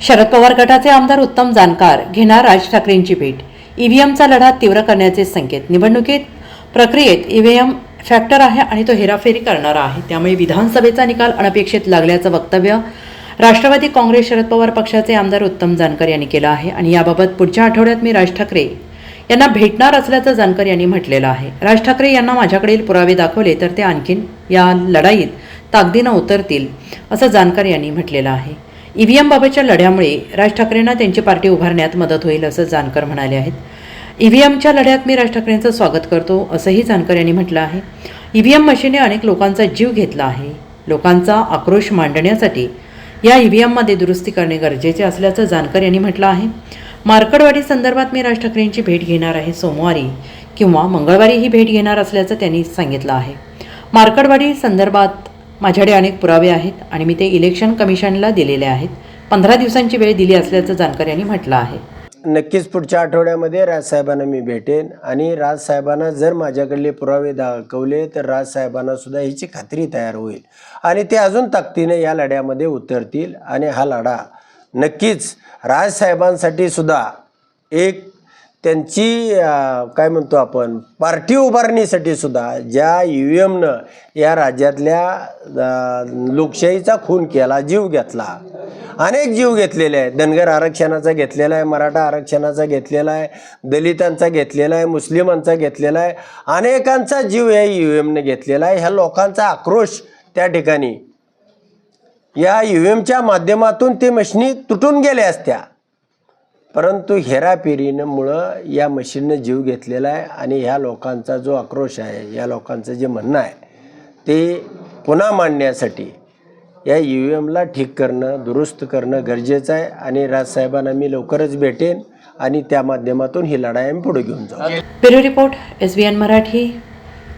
शरद पवार गटाचे आमदार उत्तम जानकार घेणार राज ठाकरेंची भेट. ईव्हीएमचा लढा तीव्र करण्याचे संकेत. निवडणुकीत प्रक्रियेत ईव्हीएम फॅक्टर आहे आणि तो हेराफेरी करणारा आहे. त्यामुळे विधानसभेचा निकाल अनपेक्षित लागल्याचं वक्तव्य राष्ट्रवादी काँग्रेस शरद पवार पक्षाचे आमदार उत्तम जानकर यांनी केलं आहे. आणि याबाबत पुढच्या आठवड्यात मी राज ठाकरे यांना भेटणार असल्याचं जानकर यांनी म्हटलेलं आहे. राज ठाकरे यांना माझ्याकडील पुरावे दाखवले तर ते आणखीन या लढाईत ताकदीनं उतरतील असं जानकर यांनी म्हटलेलं आहे. ईव्हीएम एमबाबतच्या लढ्यामुळे राज ठाकरेंना त्यांची पार्टी उभारण्यात मदत होईल असं जानकर म्हणाले आहेत. ईव्हीएमच्या लढ्यात मी राज ठाकरेंचं स्वागत करतो असंही जानकर यांनी म्हटलं आहे. ईव्हीएम मशीनने अनेक लोकांचा जीव घेतला आहे. लोकांचा आक्रोश मांडण्यासाठी या ईव्हीएममध्ये दुरुस्ती करणे गरजेचे असल्याचं जानकर यांनी म्हटलं आहे. मार्कडवाडी संदर्भात मी राज ठाकरेंची भेट घेणार आहे सोमवारी किंवा मंगळवारी ही भेट घेणार असल्याचं त्यांनी सांगितलं आहे. मार्कडवाडी संदर्भात माझ्याकडे अनेक पुरावे आहेत आणि मी ते इलेक्शन कमिशनला दिलेले आहेत. पंधरा दिवसांची वेळ दिली असल्याचं जानकर यांनी म्हटलं आहे. नक्कीच पुढच्या आठवड्यामध्ये राजसाहेबांना मी भेटेन आणि राजसाहेबांना जर माझ्याकडले पुरावे दाखवले तर राजसाहेबांना सुद्धा ह्याची खात्री तयार होईल आणि ते अजून ताकदीने या लढ्यामध्ये उतरतील आणि हा लढा नक्कीच राजसाहेबांसाठी सुद्धा एक त्यांची काय म्हणतो आपण पार्टी उभारणीसाठी सुद्धा ज्या यू एमनं या राज्यातल्या लोकशाहीचा खून केला जीव घेतला अनेक जीव घेतलेले आहेत. धनगर आरक्षणाचा घेतलेला आहे मराठा आरक्षणाचा घेतलेला आहे दलितांचा घेतलेला आहे मुस्लिमांचा घेतलेला आहे. अनेकांचा जीव या यू एमने घेतलेला आहे. ह्या लोकांचा आक्रोश त्या ठिकाणी. या यू एमच्या माध्यमातून ते मशनी तुटून गेल्या असत्या. परंतु हेराफेरीनं मुळं या मशीननं जीव घेतलेला आहे आणि ह्या लोकांचा जो आक्रोश आहे या लोकांचं जे म्हणणं आहे ते पुन्हा मांडण्यासाठी या यू एमला ठीक करणं दुरुस्त करणं गरजेचं आहे आणि राजसाहेबांना मी लवकरच भेटेन आणि त्या माध्यमातून ही लढाई आम्ही पुढे घेऊन जाऊ. Bureau report S B N Marathi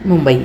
Mumbai.